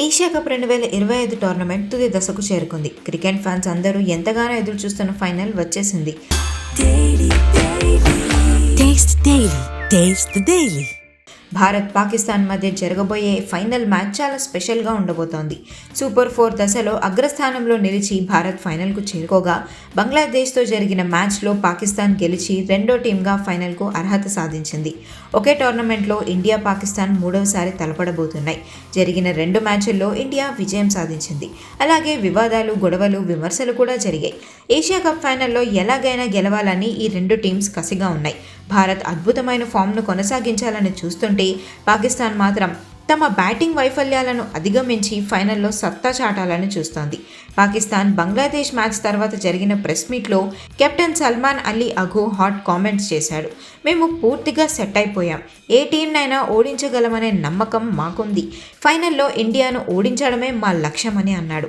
Asia cup రెండు వేల ఇరవై ఐదు టోర్నమెంట్ తుది దశకు చేరుకుంది. క్రికెట్ ఫ్యాన్స్ అందరూ ఎంతగానో ఎదురు చూస్తున్న ఫైనల్ వచ్చేసింది. భారత్ పాకిస్తాన్ మధ్య జరగబోయే ఫైనల్ మ్యాచ్ చాలా స్పెషల్గా ఉండబోతోంది. సూపర్ ఫోర్ దశలో అగ్రస్థానంలో నిలిచి భారత్ ఫైనల్కు చేరుకోగా బంగ్లాదేశ్తో జరిగిన మ్యాచ్లో పాకిస్తాన్ గెలిచి రెండో టీంగా ఫైనల్కు అర్హత సాధించింది. ఒకే టోర్నమెంట్లో ఇండియా పాకిస్తాన్ మూడవసారి తలపడబోతున్నాయి. జరిగిన రెండు మ్యాచ్ల్లో ఇండియా విజయం సాధించింది. అలాగే వివాదాలు గొడవలు విమర్శలు కూడా జరిగాయి. ఏషియా కప్ ఫైనల్లో ఎలాగైనా గెలవాలని ఈ రెండు టీమ్స్ కసిగా ఉన్నాయి. భారత్ అద్భుతమైన ఫామ్ను కొనసాగించాలని చూస్తుంటే పాకిస్తాన్ మాత్రం తమ బ్యాటింగ్ వైఫల్యాలను అధిగమించి ఫైనల్లో సత్తా చాటాలని చూస్తోంది. పాకిస్తాన్ బంగ్లాదేశ్ మ్యాచ్ తర్వాత జరిగిన ప్రెస్ మీట్లో captain Salman Ali Agha hot comments చేశాడు. మేము పూర్తిగా సెట్ అయిపోయాం. ఏ టీంనైనా ఓడించగలమనే నమ్మకం మాకుంది. ఫైనల్లో ఇండియాను ఓడించడమే మా లక్ష్యమని అన్నాడు.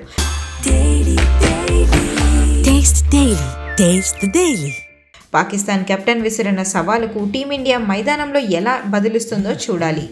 పాకిస్తాన్ కెప్టెన్ విసిరిన సవాలుకు టీమిండియా మైదానంలో ఎలా బదిలిస్తుందో చూడాలి.